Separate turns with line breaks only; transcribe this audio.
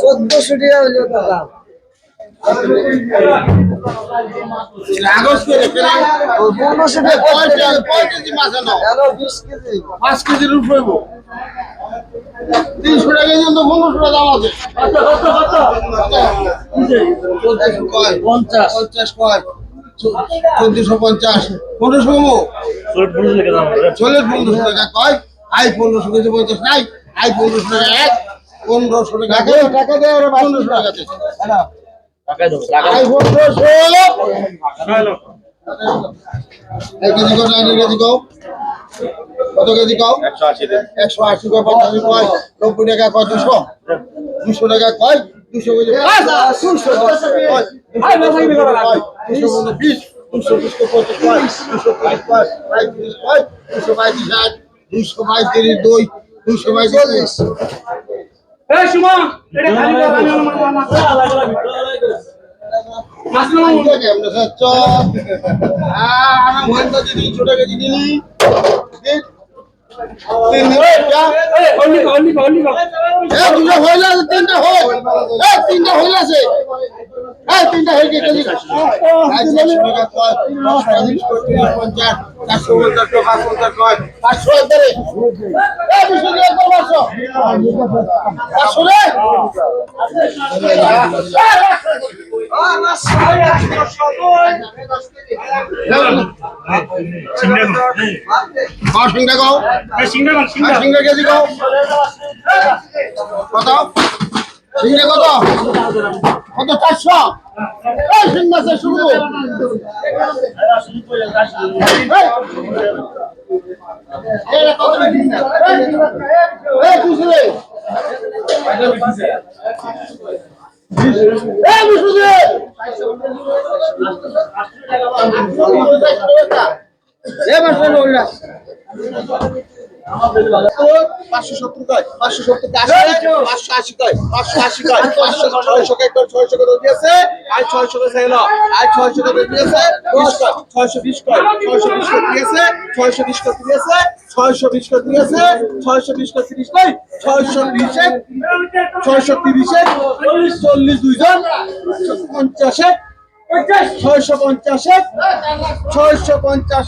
চোদ্দশো টাকা হইল দাদা পনেরোশো হ্যালো বিশ কেজি।
পাঁচ কেজির উপরে তিনশো টাকা কিন্তু পনেরোশো টাকা দাম আছে। পঞ্চাশ। পঞ্চাশ কয় চোদ্দশো পঞ্চাশ। পনেরোশো কমো। চলে পনেরোশো টাকা কয়? আই পনেরোশো কেজি পঞ্চাশ নাই। আই পনেরোশো টাকা এক। পনেরোশো টাকা
টাকা দেওয়া
পনেরোশো টাকা দে।
টাকা দেবো
আই পনেরোশো এক কেজি কত এক কেজি কও কত কেজি কও
একশো আশি দেন
একশো আশি কয় পঞ্চাশ কয় নব্বই টাকা কয় দুশো দুশো টাকা কয় দুশো কেজি দুশো কয় দুশো মানে বিশ দুশো বিশ কয় পঁচিশ কয় দুশো তিরিশ কয় পঁয়ত্রিশ কয় দুশো পঁয়ত্রিশ আট দুশো পঁয়ত্রিশ দুই দুশো পঁয়ত্রিশ তিনটা হইলে আছে এ তিনটা আচ্ছা পঞ্চাশ কয় পাঁচশো এ
মান
আর
সিঙ্গা
সিংটা কেজি কও কত সিংটা কত কত চারশো এই সিংটা আছে শুরু পাঁচশো সত্তর কয় পাঁচশো সত্তর পাঁচশো আশি কয় পাঁচশো আশি কয় পাঁচশো ছয়শো কয় ছয়শো আর ছয়শো ছয়শো ছয়শো বিশ কয় ছয়শো দিয়েছে ছয়শো বিশ করে দিয়েছে ছয়শো ছয়শো তিরিশ কয় ছয়শো বিশে ছয়শো তিরিশে চল্লিশ দুইজন পঞ্চাশে ছয়শো পঞ্চাশে ছয়শো পঞ্চাশ